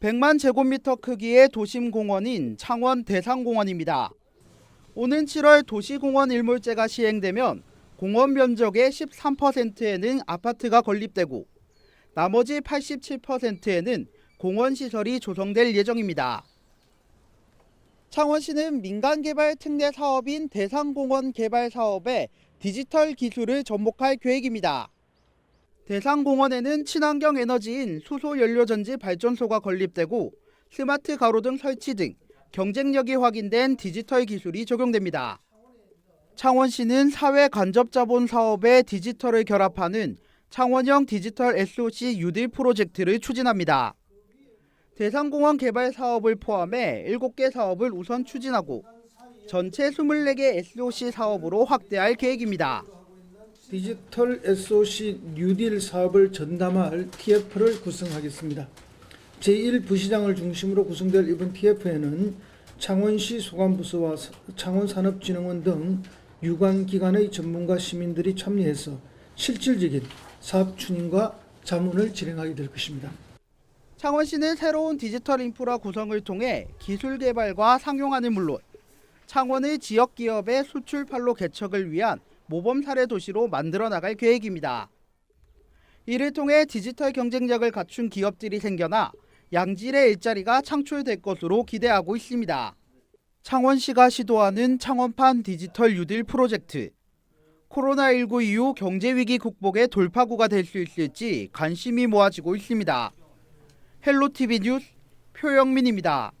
100만 제곱미터 크기의 도심 공원인 창원 대상공원입니다. 오는 7월 도시공원 일몰제가 시행되면 공원 면적의 13%에는 아파트가 건립되고 나머지 87%에는 공원 시설이 조성될 예정입니다. 창원시는 민간 개발 특례 사업인 대상공원 개발 사업에 디지털 기술을 접목할 계획입니다. 대상공원에는 친환경 에너지인 수소 연료 전지 발전소가 건립되고 스마트 가로등 설치 등 경쟁력이 확인된 디지털 기술이 적용됩니다. 창원시는 사회 간접 자본 사업에 디지털을 결합하는 창원형 디지털 SOC 유딜 프로젝트를 추진합니다. 대상공원 개발 사업을 포함해 7개 사업을 우선 추진하고 전체 24개 SOC 사업으로 확대할 계획입니다. 디지털 SOC 뉴딜 사업을 전담할 TF를 구성하겠습니다. 제1부시장을 중심으로 구성될 이번 TF에는 창원시 소관부서와 창원산업진흥원 등 유관기관의 전문가 시민들이 참여해서 실질적인 사업 추진과 자문을 진행하게 될 것입니다. 창원시는 새로운 디지털 인프라 구성을 통해 기술 개발과 상용화는 물론 창원의 지역 기업의 수출팔로 개척을 위한 모범 사례 도시로 만들어 나갈 계획입니다. 이를 통해 디지털 경쟁력을 갖춘 기업들이 생겨나 양질의 일자리가 창출될 것으로 기대하고 있습니다. 창원시가 시도하는 창원판 디지털 유딜 프로젝트. 코로나19 이후 경제위기 극복의 돌파구가 될 수 있을지 관심이 모아지고 있습니다. 헬로티비 뉴스 표영민입니다.